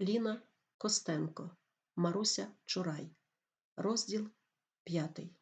Ліна Костенко, Маруся Чурай. Розділ п'ятий.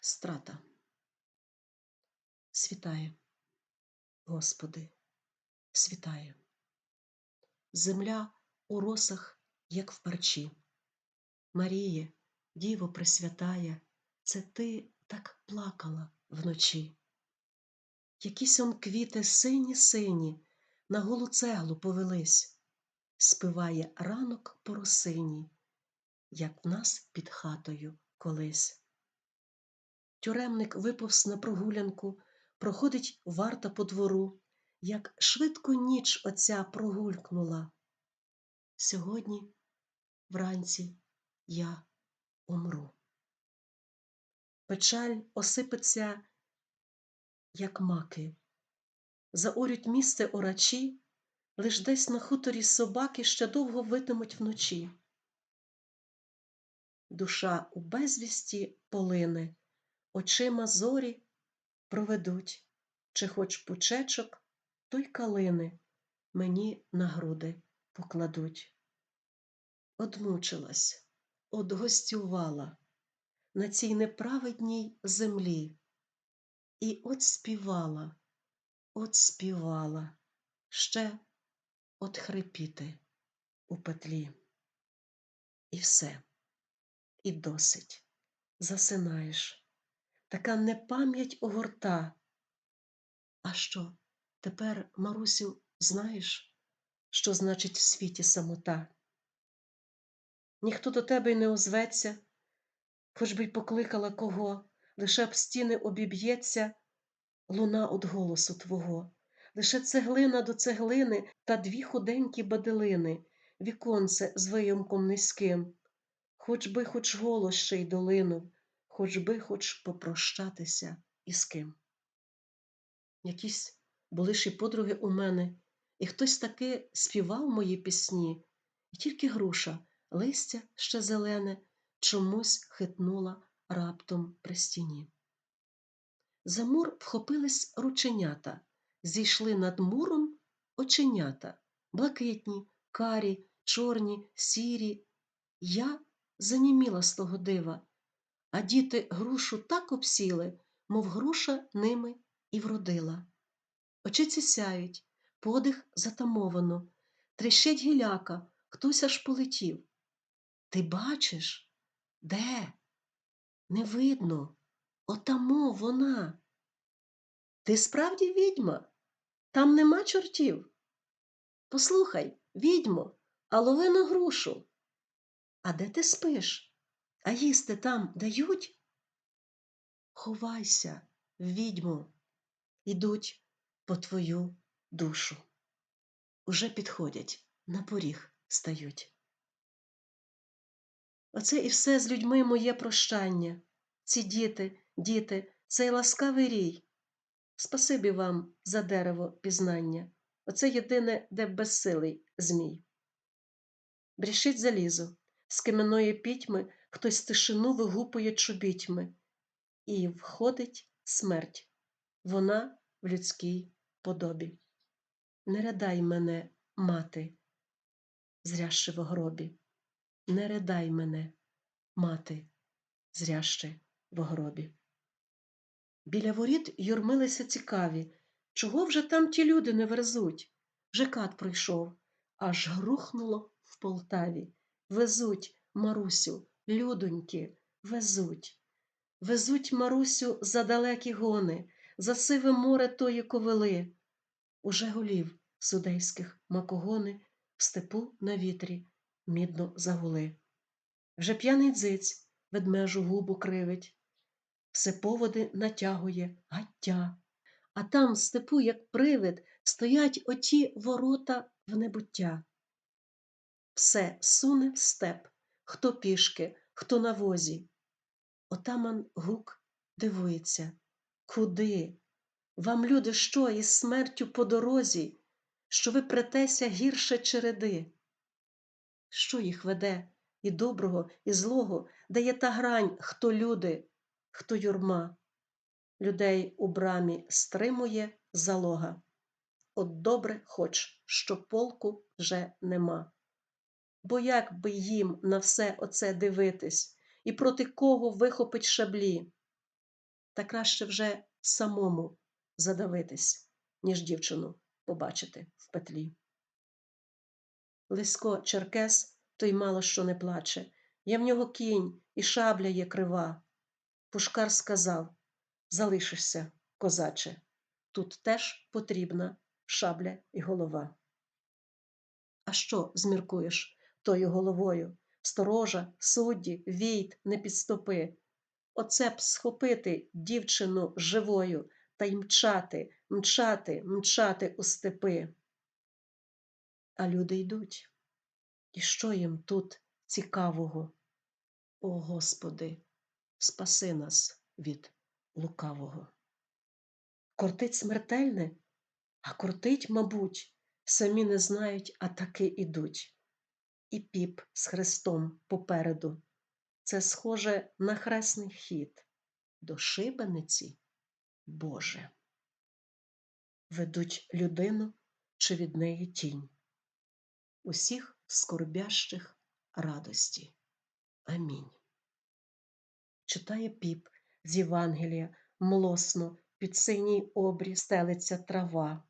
Страта. Світає, Господи, світає. Земля у росах, як в парчі. Маріє, Діво Пресвятая, це ти так плакала вночі. Якісь он квіти сині сині на голу цеглу повелись, спиває ранок по росині, як в нас під хатою колись. Тюремник виповз на прогулянку, проходить варта по двору, як швидко ніч оця прогулькнула. Сьогодні вранці я умру. Печаль осипеться, як маки, заорють місце орачі, лиш десь на хуторі собаки ще довго витимуть вночі. Душа у безвісті полине, очима зорі проведуть, чи хоч пучечок, то й калини мені на груди покладуть. Одмучилась, одгостювала на цій неправедній землі. І от співала, от співала, ще от хрипіти у петлі. І все, і досить, засинаєш, така непам'ять огорта. А що, тепер, Марусю, знаєш, що значить в світі самота? Ніхто до тебе й не озветься, хоч би й покликала кого, лише б стіни обіб'ється луна од голосу твого, лише цеглина до цеглини та дві худенькі баделини, віконце з виямком низьким, хоч би хоч голос ще й долинув, хоч би хоч попрощатися із ким. Якісь були ж і подруги у мене, і хтось таки співав мої пісні, і тільки груша, листя ще зелене, чомусь хитнула раптом при стіні. За мур вхопились рученята, зійшли над муром оченята, блакитні, карі, чорні, сірі. Я заніміла з того дива, а діти грушу так обсіли, мов груша ними і вродила. Очиці сяють, подих затамовано, трещить гіляка, хтось аж полетів. Ти бачиш? Де? Не видно. Отамо вона. Ти справді відьма? Там нема чортів. Послухай, відьмо, а лови на грушу. А де ти спиш? А їсти там дають? Ховайся, відьмо, ідуть по твою душу. Уже підходять, на поріг стають. Оце і все з людьми моє прощання. Ці діти, діти, цей ласкавий рій. Спасибі вам за дерево пізнання. Оце єдине, де безсилий змій. Брішить залізо, з кам'яної пітьми хтось тишину вигупує чобітьми, і входить смерть, вона в людській подобі. Не радай мене, мати, зрящи в гробі, не радай мене, мати, зрящи в гробі. Біля воріт юрмилися цікаві. Чого вже там ті люди не верзуть? Вже кат пройшов, аж грухнуло в Полтаві. Везуть, Марусю, людоньки, везуть. Везуть Марусю за далекі гони, за сиве море тої ковили. Уже голів судейських макогони в степу на вітрі мідно загули. Вже п'яний дзиць ведмежу губу кривить все поводи натягує гаття. А там в степу, як привид, стоять оті ворота в небуття. Все суне в степ, хто пішки, хто на возі. Отаман гук дивується. Куди? Вам, люди, що, із смертю по дорозі, що ви претеся гірше череди? Що їх веде і доброго, і злого, де є та грань, хто люди, хто юрма, людей у брамі стримує залога. От добре хоч, що полку вже нема. Бо як би їм на все оце дивитись, і проти кого вихопить шаблі? Та краще вже самому задавитись, ніж дівчину побачити в петлі. Лисько Черкес той мало що не плаче. Є в нього кінь, і шабля є крива. Пушкар сказав Залишишся, козаче, тут теж потрібна шабля і голова. А що зміркуєш тою головою? Сторожа, судді, війт, не підступи. Оце б схопити дівчину живою та й мчати, мчати, мчати у степи. А люди йдуть. І що їм тут цікавого? О Господи, спаси нас від лукавого. Кортить смертельне, а кортить, мабуть, самі не знають, а таки ідуть. І піп з хрестом попереду. Це схоже на хресний хід до шибениці Боже. Ведуть людину чи від неї тінь. Усіх скорбящих радості. Амінь. Читає піп з Євангелія млосно під синій обрій стелиться трава.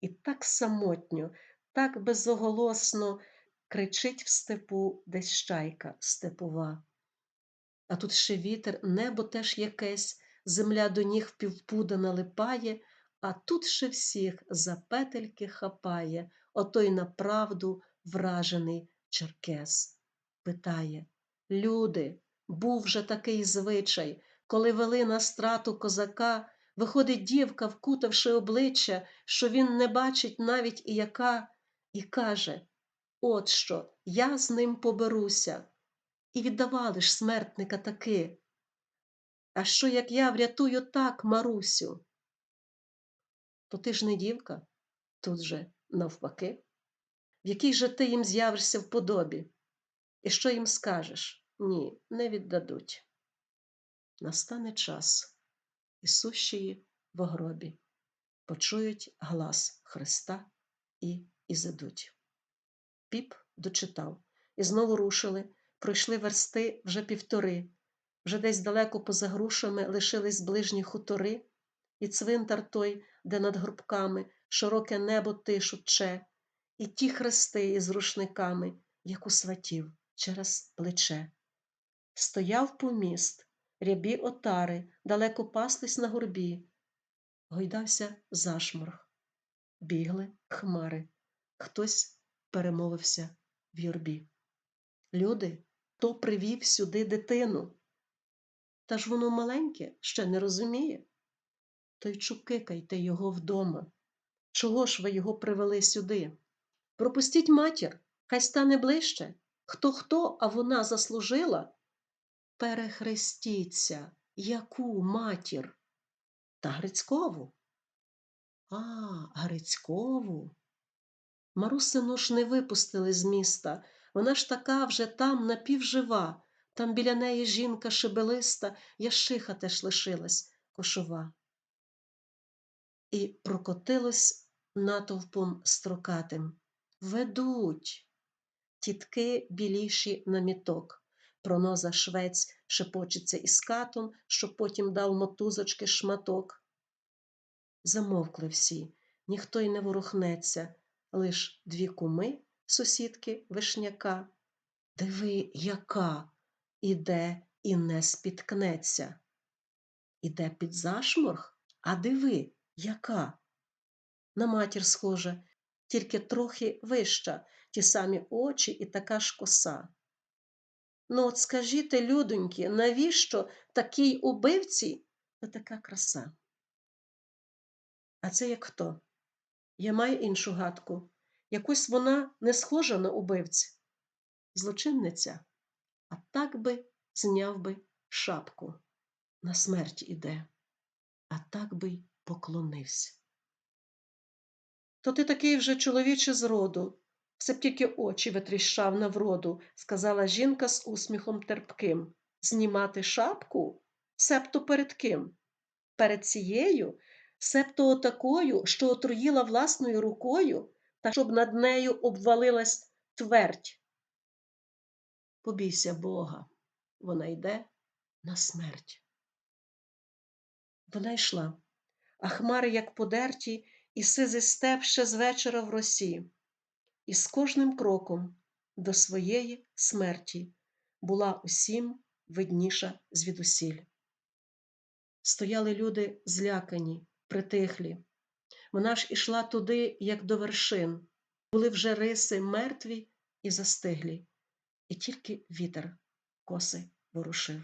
І так самотньо, так безоголосно кричить в степу десь чайка степова. А тут ще вітер, небо теж якесь, земля до ніг впівпуда налипає, а тут ще всіх за петельки хапає, отой на правду вражений черкес. Питає Люди, був вже такий звичай, коли вели на страту козака, виходить дівка, вкутавши обличчя, що він не бачить навіть і яка, і каже От що, я з ним поберуся. І віддавали ж смертника таки. А що, як я врятую так, Марусю? То ти ж не дівка, тут же навпаки. В якій же ти їм з'явишся в подобі? І що їм скажеш? Ні, не віддадуть. Настане час, і сущії в гробі. Почують глас Христа і ізидуть. Піп дочитав, і знову рушили, пройшли версти вже півтори, вже десь далеко поза грушами лишились ближні хутори, і цвинтар той, де над горбками широке небо тишу тче, і ті хрести із рушниками, як у сватів, через плече. Стояв поміст, рябі отари, далеко паслись на горбі, гойдався зашморг, бігли хмари, хтось перемовився в юрбі. Люди, хто привів сюди дитину? Та ж воно маленьке ще не розуміє. То й чукикайте його вдома. Чого ж ви його привели сюди? Пропустіть матір, хай стане ближче. Хто хто, а вона заслужила? Перехрестіться, яку матір? Та Грицькову. А, Грицькову. Марусину ж не випустили з міста. Вона ж така вже там напівжива. Там біля неї жінка шибелиста, ящиха теж лишилась кошова. І прокотилось натовпом строкатим. Ведуть. Тітки біліші на міток. Проноза швець шепочеться із катом, щоб потім дав мотузочки шматок. Замовкли всі, ніхто й не ворухнеться, лиш дві куми, сусідки вишняка. Диви, яка іде і не спіткнеться. Іде під зашморг, а диви, яка. На матір схожа, тільки трохи вища, ті самі очі і така ж коса. Ну, от скажіть, людоньки, навіщо такій убивці та така краса? А це як хто? Я маю іншу гадку. Якось вона не схожа на убивця, злочинниця, а так би зняв би шапку. На смерть іде, а так би й поклонився. То ти такий вже чоловіче зроду, все б тільки очі витріщав на вроду, сказала жінка з усміхом терпким. Знімати шапку? Себто перед ким? Перед цією, себто отакою, що отруїла власною рукою, та щоб над нею обвалилась твердь. побійся Бога, вона йде на смерть. Вона йшла, а хмари, як подерті, і сизий степ ще з вечора в росі, і з кожним кроком до своєї смерті була усім видніша звідусіль. Стояли люди злякані, притихлі. Вона ж ішла туди, як до вершин, були вже риси мертві і застиглі, і тільки вітер коси ворушив.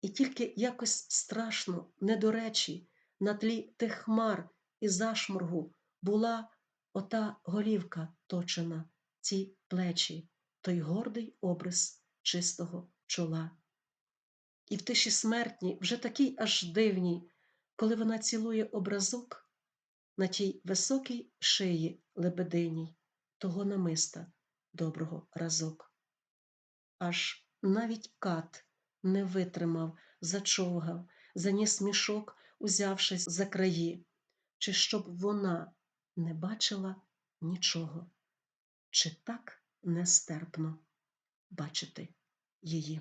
І тільки якось страшно, не до речі, на тлі тих хмар і зашморгу була ота голівка точена, ці плечі, той гордий обрис чистого чола. І в тиші смертній, вже такій аж дивній, коли вона цілує образок на тій високій шиї лебединій, того намиста доброго разок. Аж навіть кат не витримав, зачовгав, заніс мішок, узявшись за краї, чи щоб вона не бачила нічого, чи так нестерпно бачити її.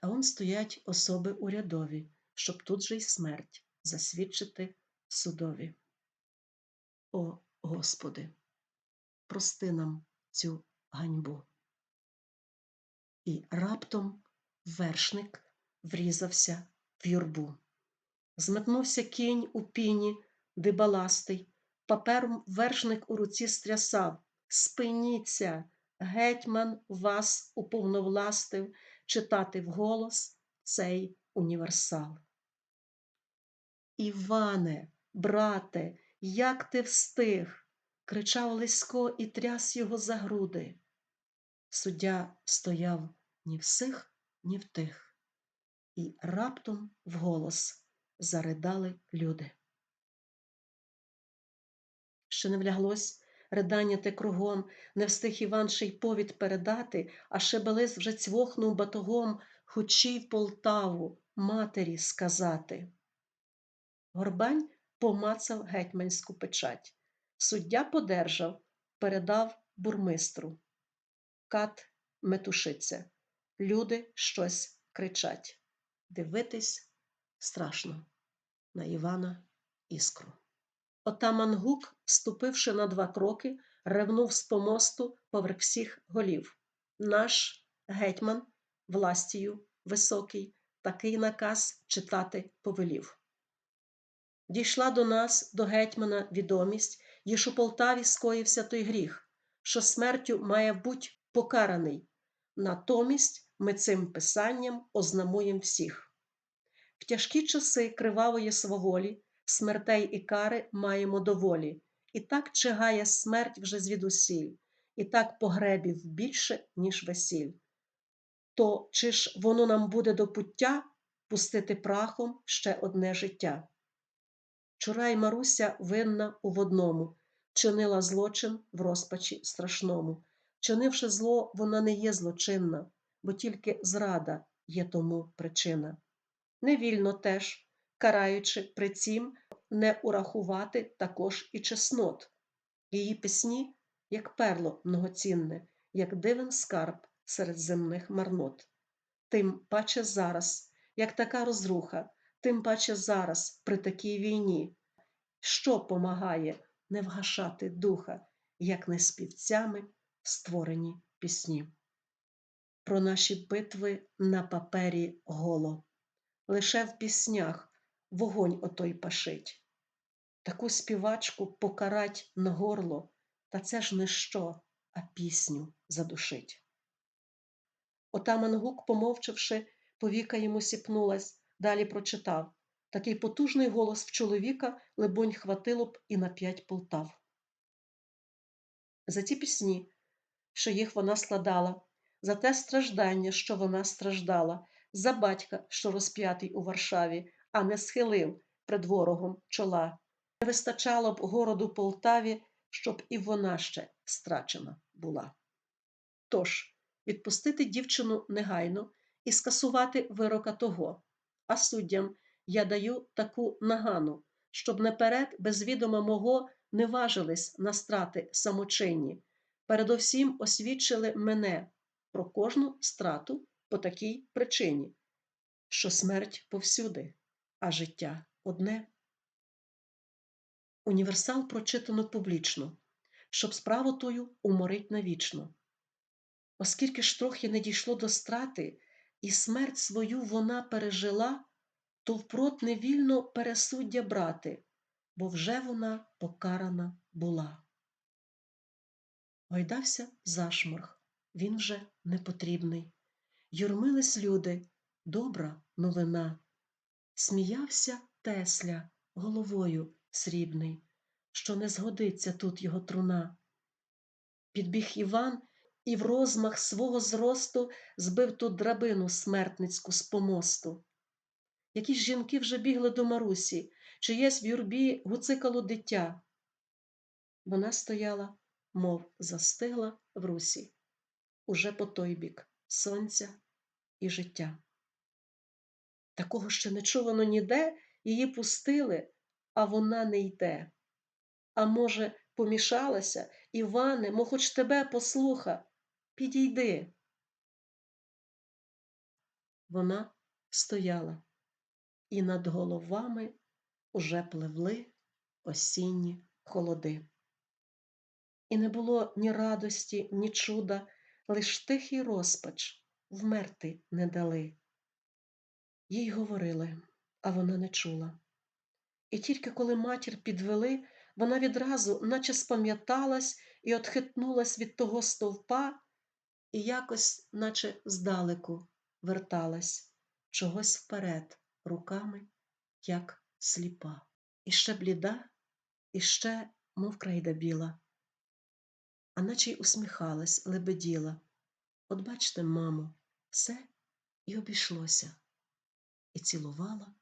А он стоять особи урядові, щоб тут же й смерть засвідчити судові. О Господи, прости нам цю ганьбу. І раптом вершник врізався в юрбу. Зметнувся кінь у піні, дибаластий, папером вершник у руці стрясав. Спиніться, гетьман вас уповновластив читати вголос цей універсал. Іване, брате, як ти встиг? кричав Лисько і тряс його за груди. Суддя стояв ні в сих, ні в тих, і раптом вголос заридали люди. Ще не вляглось ридання те кругом, не встиг Іван ще й повід передати, а Шебелис вже цвохнув батогом, хочі в Полтаву матері сказати. Горбань помацав гетьманську печать. Суддя подержав, передав бурмистру. Кат метушиться. Люди щось кричать. Дивитись страшно на Івана Іскру. Отаман Гук, ступивши на два кроки, ревнув з помосту поверх всіх голів. Наш гетьман, властію високий, такий наказ читати повелів. Дійшла до нас, до гетьмана, відомість, їж у Полтаві скоївся той гріх, що смертю має бути покараний. Натомість ми цим писанням ознамуємо всіх. В тяжкі часи кривавої сваволі смертей і кари маємо доволі, і так чигає смерть вже звідусіль, і так погребів більше, ніж весіль. То чи ж воно нам буде до пуття пустити прахом ще одне життя? Чурай Маруся винна у водному, чинила злочин в розпачі страшному. Чинивши зло, вона не є злочинна, бо тільки зрада є тому причина. Невільно теж, караючи при цім, не урахувати також і чеснот. Її пісні, як перло многоцінне, як дивен скарб серед земних марнот. Тим паче зараз, як така розруха, тим паче зараз, при такій війні, що помагає не вгашати духа, як не співцями створені пісні. Про наші битви на папері голо, лише в піснях вогонь отой пашить. Таку співачку покарать на горло, та це ж не що, а пісню задушить. Отаман Гук, помовчавши, повіка йому сіпнулась, далі прочитав такий потужний голос в чоловіка, либонь, хватило б і на п'ять полтав. За ті пісні, що їх вона складала, за те страждання, що вона страждала, за батька, що розп'ятий у Варшаві, а не схилив пред ворогом чола. Не вистачало б городу Полтаві, щоб і вона ще страчена була. Тож, відпустити дівчину негайно і скасувати вирока того, а суддям я даю таку нагану, щоб наперед, без відома мого, не важились на страти самочинні, передовсім освідчили мене, про кожну страту по такій причині, що смерть повсюди, а життя одне. Універсал прочитано публічно, щоб справу тою уморить навічно. Оскільки ж трохи не дійшло до страти, і смерть свою вона пережила, то впрот не вільно пересуддя брати, бо вже вона покарана була. Гойдався зашморг, він вже не потрібний. Юрмились люди, добра новина. Сміявся Тесля головою срібний, що не згодиться тут його труна. Підбіг Іван і в розмах свого зросту збив ту драбину смертницьку з помосту. Якісь жінки вже бігли до Марусі, чиєсь в юрбі гуцикало дитя. Вона стояла, мов застигла в русі, уже по той бік сонця і життя. Такого ще не чувано ніде, її пустили, а вона не йде. А може, помішалася, Іване, мо хоч тебе послуха, підійди. Вона стояла, і над головами уже пливли осінні холоди. І не було ні радості, ні чуда, лиш тихий розпач вмерти не дали. Їй говорили, а вона не чула. І тільки коли матір підвели, вона відразу, наче спам'яталась і отхитнулась від того стовпа, і якось, наче здалеку, верталась чогось вперед, руками, як сліпа. І ще бліда, і ще, мов крейда біла, а наче й усміхалась, лебеділа. От бачте, мамо, все і обійшлося, і цілувала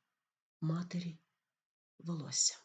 матері волосся.